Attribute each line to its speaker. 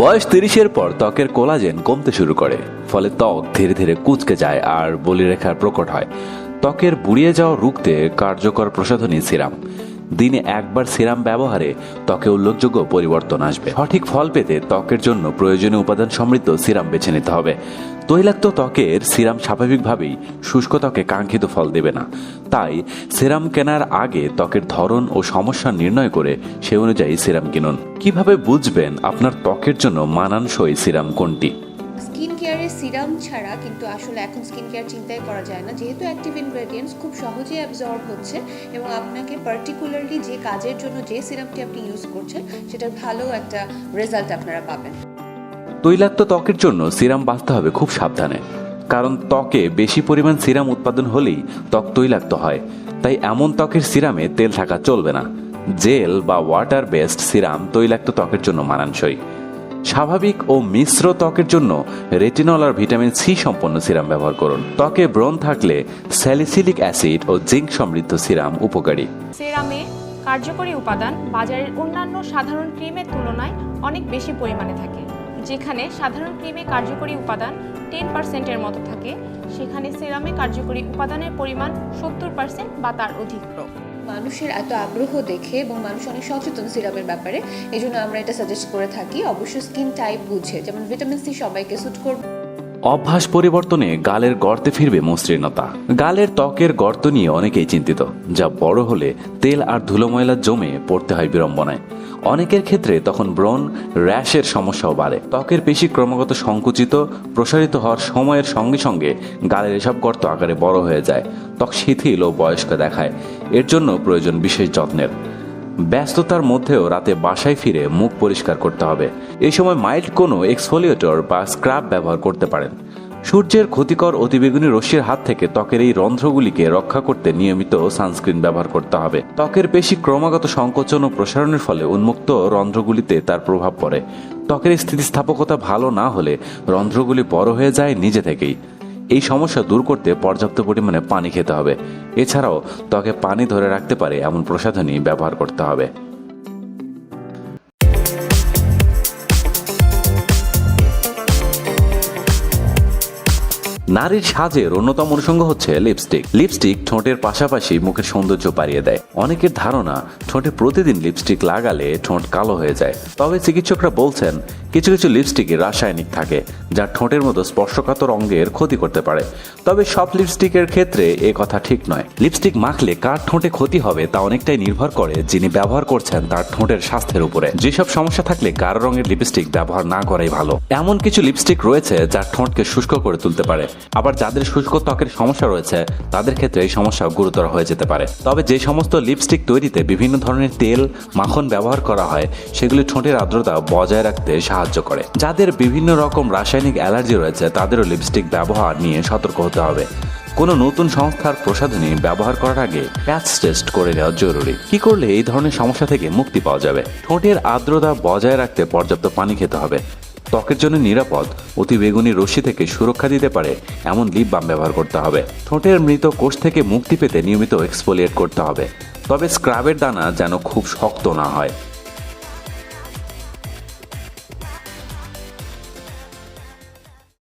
Speaker 1: বয়স তিরিশের পর ত্বকের কোলাজেন কমতে শুরু করে, ফলে ত্বক ধীরে ধীরে কুচকে যায় আর বলিরেখার প্রকট হয়। ত্বকের বুড়িয়ে যাওয়া রুখতে কার্যকর প্রসাধনী, সিরাম। দিনে একবার সিরাম ব্যবহারে ত্বকে উল্লেখযোগ্য পরিবর্তন আসবে। সঠিক ফল পেতে ত্বকের জন্য প্রয়োজনীয় উপাদান সমৃদ্ধ সিরাম বেছে নিতে হবে। তৈলাক্ত ত্বকের সিরাম স্বাভাবিকভাবেই শুষ্ক ত্বকে কাঙ্ক্ষিত ফল দেবে না। তাই সিরাম কেনার আগে ত্বকের ধরন ও সমস্যা নির্ণয় করে সে অনুযায়ী সিরাম কিনুন। কীভাবে বুঝবেন আপনার ত্বকের জন্য মানানসই সিরাম কোনটি?
Speaker 2: স্কিন সিরাম ছাড়া কিন্তু আসলে এখন স্কিন কেয়ার চিন্তাই করা যায় না। যেহেতু অ্যাক্টিভ ইনগ্রেডিয়েন্টস খুব সহজেই অ্যাবজর্ব হচ্ছে এবং আপনাকে পার্টিকুলারলি যে কাজের জন্য যে সিরামটি আপনি ইউজ করছেন, সেটার ভালো একটা রেজাল্ট আপনারা পাবেন।
Speaker 1: তৈলাক্ত ত্বকের জন্য সিরাম বাঁচতে হবে খুব সাবধানে। কারণ ত্বকে বেশি পরিমাণ সিরাম উৎপাদন হলেই ত্বক তৈলাক্ত হয়। তাই এমন ত্বকের সিরামে তেল থাকা চলবে না। জেল বা ওয়াটার বেসড সিরাম তৈলাক্ত ত্বকের জন্য মানানসই। স্বাভাবিক ও মিশ্র ত্বকের জন্য রেটিনল আর ভিটামিন সি সম্পন্ন সিরাম ব্যবহার করুন। ত্বকে ব্রণ থাকলে স্যালিসিলিক অ্যাসিড ও জিঙ্ক সমৃদ্ধ সিরাম উপকারী।
Speaker 3: সিরামে কার্যকরী উপাদান বাজারের অন্যান্য সাধারণ ক্রিমের তুলনায় অনেক বেশি পরিমাণে থাকে, যেখানে সাধারণ ক্রিমে কার্যকরী উপাদান টেন পার্সেন্টের মতো থাকে, সেখানে সেরামে কার্যকরী উপাদানের পরিমাণ সত্তর পার্সেন্ট বা তার অধিক
Speaker 2: মানুষের এত আগ্রহ দেখে এবং মানুষ অনেক সচেতন সিরামের ব্যাপারে এই জন্য আমরা এটা সাজেস্ট করে থাকি। অবশ্যই স্কিন টাইপ বুঝে, যেমন ভিটামিন সি সবাইকে স্যুট করবে।
Speaker 1: অভ্যাস পরিবর্তনে গালের গর্তে ফিরবে মসৃণতা। গালের ত্বকের গর্ত নিয়ে অনেকেই চিন্তিত, যা বড় হলে তেল আর ধুলো ময়লা জমে পড়তে হয় বিড়ম্বনায়। অনেকের ক্ষেত্রে তখন ব্রণ র্যাশের সমস্যাও বাড়ে। ত্বকের পেশি ক্রমাগত সংকুচিত, প্রসারিত হওয়ার সময়ের সঙ্গে সঙ্গে গালের এসব গর্ত আকারে বড় হয়ে যায়, ত্বক শিথিল ও বয়স্ক দেখায়। এর জন্য প্রয়োজন বিশেষ যত্নের। ব্যস্ততার মধ্যেও রাতে বাসায় ফিরে মুখ পরিষ্কার করতে হবে। এই সময় মাইল্ড কোনো এক্সফোলিয়েটর বা স্ক্রাব ব্যবহার করতে পারেন। সূর্যের ক্ষতিকর অতিবেগুনি রশ্মির হাত থেকে ত্বকের এই রন্ধ্রগুলিকে রক্ষা করতে নিয়মিত সানস্ক্রিন ব্যবহার করতে হবে। ত্বকের পেশি ক্রমাগত সংকোচন ও প্রসারণের ফলে উন্মুক্ত রন্ধ্রগুলিতে তার প্রভাব পড়ে। ত্বকের স্থিতিস্থাপকতা ভালো না হলে রন্ধ্রগুলি বড় হয়ে যায় নিজে থেকেই। এই সমস্যা দূর করতে পর্যাপ্ত পরিমাণে পানি খেতে হবে। এছাড়াও ত্বকে পানি ধরে রাখতে পারে এমন প্রসাধনী ব্যবহার করতে হবে। নারীর সাজের অন্যতম অনুষঙ্গ হচ্ছে লিপস্টিক লিপস্টিক ঠোঁটের পাশাপাশি মুখের সৌন্দর্য বাড়িয়ে দেয়। অনেকের ধারণা, ঠোঁটে প্রতিদিন লিপস্টিক লাগালে ঠোঁট কালো হয়ে যায়। তবে চিকিৎসকরা বলছেন, কিছু কিছু লিপস্টিকে রাসায়নিক থাকে, যা ঠোঁটের মতো স্পর্শকাতর অঙ্গের ক্ষতি করতে পারে। তবে সব লিপস্টিকের ক্ষেত্রে এ কথা ঠিক নয়। লিপস্টিক মাখলে কার ঠোঁটে ক্ষতি হবে তা অনেকটাই নির্ভর করে যিনি ব্যবহার করছেন তার ঠোঁটের স্বাস্থ্যের উপরে। যেসব সমস্যা থাকলে গাঢ় রঙের লিপস্টিক ব্যবহার না করাই ভালো। এমন কিছু লিপস্টিক রয়েছে যা ঠোঁটকে শুষ্ক করে তুলতে পারে। আবার যাদের শুষ্ক ত্বকের সমস্যা রয়েছে, তাদের ক্ষেত্রে এই সমস্যা গুরুতর হয়ে যেতে পারে। তবে যে সমস্ত লিপস্টিক তৈরিতে বিভিন্ন ধরনের তেল, মাখন ব্যবহার করা হয়, সেগুলি ঠোঁটের আর্দ্রতা বজায় রাখতে সাহায্য করে। যাদের বিভিন্ন রকম রাসায়নিক অ্যালার্জি রয়েছে, তাদেরও লিপস্টিক ব্যবহার নিয়ে সতর্ক হতে হবে। কোনো নতুন সংস্থার প্রসাধনী ব্যবহার করার আগে প্যাচ টেস্ট করে নেওয়া জরুরি। কি করলে এই ধরনের সমস্যা থেকে মুক্তি পাওয়া যাবে? ঠোঁটের আর্দ্রতা বজায় রাখতে পর্যাপ্ত পানি খেতে হবে। ত্বকের জন্য নিরাপদ, অতি বেগুনি রশ্মি থেকে সুরক্ষা দিতে পারে, এমন লিপ বাম ব্যবহার করতে হবে। ঠোঁটের মৃত কোষ থেকে মুক্তি পেতে নিয়মিত এক্সপোলিয়েট করতে হবে। তবে স্ক্রাবের দানা যেন খুব শক্ত না হয়।